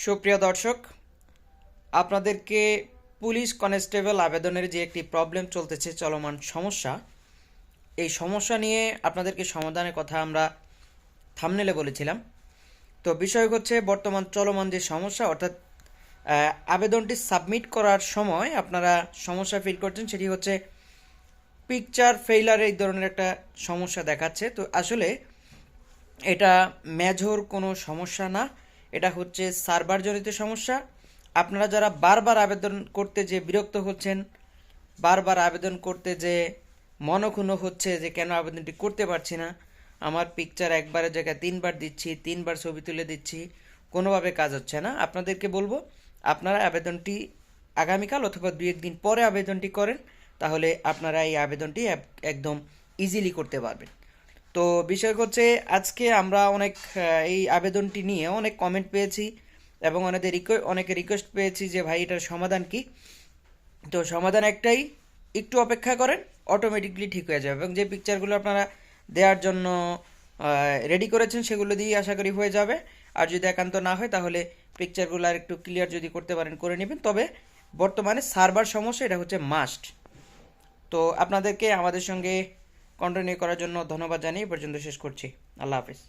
সুপ্রিয় দর্শক, আপনাদেরকে পুলিশ কনস্টেবল আবেদনের যে একটি প্রবলেম চলতেছে, চলমান সমস্যা, এই সমস্যা নিয়ে আপনাদেরকে সমাধানের কথা আমরা থামনেলে বলেছিলাম। তো বিষয় হচ্ছে, বর্তমান চলমান যে সমস্যা, অর্থাৎ আবেদনটি সাবমিট করার সময় আপনারা সমস্যা ফিল করছেন, সেটি হচ্ছে পিকচার ফেইলার এই ধরনের একটা সমস্যা দেখাচ্ছে। তো আসলে এটা মেজর কোনো সমস্যা না। এটা হচ্ছে সার্ভারজনিত সমস্যা। আপনারা যারা বারবার আবেদন করতে যে বিরক্ত হচ্ছেন, বারবার আবেদন করতে যে মনক্ষুণ্ণ হচ্ছে যে কেন আবেদনটি করতে পারছি না, আমার পিকচার একবারের জায়গায় তিনবার দিচ্ছি, তিনবার ছবি তুলে দিচ্ছি, কোনোভাবে কাজ হচ্ছে না। আপনাদেরকে বলব, আপনারা আবেদনটি আগামীকাল অথবা দুই একদিন পরে আবেদনটি করেন, তাহলে আপনারা এই আবেদনটি একদম ইজিলি করতে পারবেন। তো বিষয় হচ্ছে আজকে আমরা অনেক এই আবেদনটি নিয়ে অনেক কমেন্ট পেয়েছি এবং রিকোয়েস্ট অনেকে রিকোয়েস্ট পেয়েছি যে ভাই এটার সমাধান কি? তো সমাধান একটাই, একটু অপেক্ষা করেন অটোমেটিকলি ঠিক হয়ে যাবে। এবং যে পিকচারগুলো আপনারা দেওয়ার জন্য রেডি করেছেন সেগুলো দিয়েই আশা করি হয়ে যাবে। আর যদি একান্ত না হয় তাহলে পিকচারগুলো আর একটু ক্লিয়ার যদি করতে পারেন, করে নেবেন। তবে বর্তমানে সার্ভার সমস্যা, এটা হচ্ছে মাস্ট তো আপনাদেরকে, আমাদের সঙ্গে কন্টিনিউ করার জন্য ধন্যবাদ জানিয়ে পর্যন্ত শেষ করছি। আল্লাহ হাফিজ।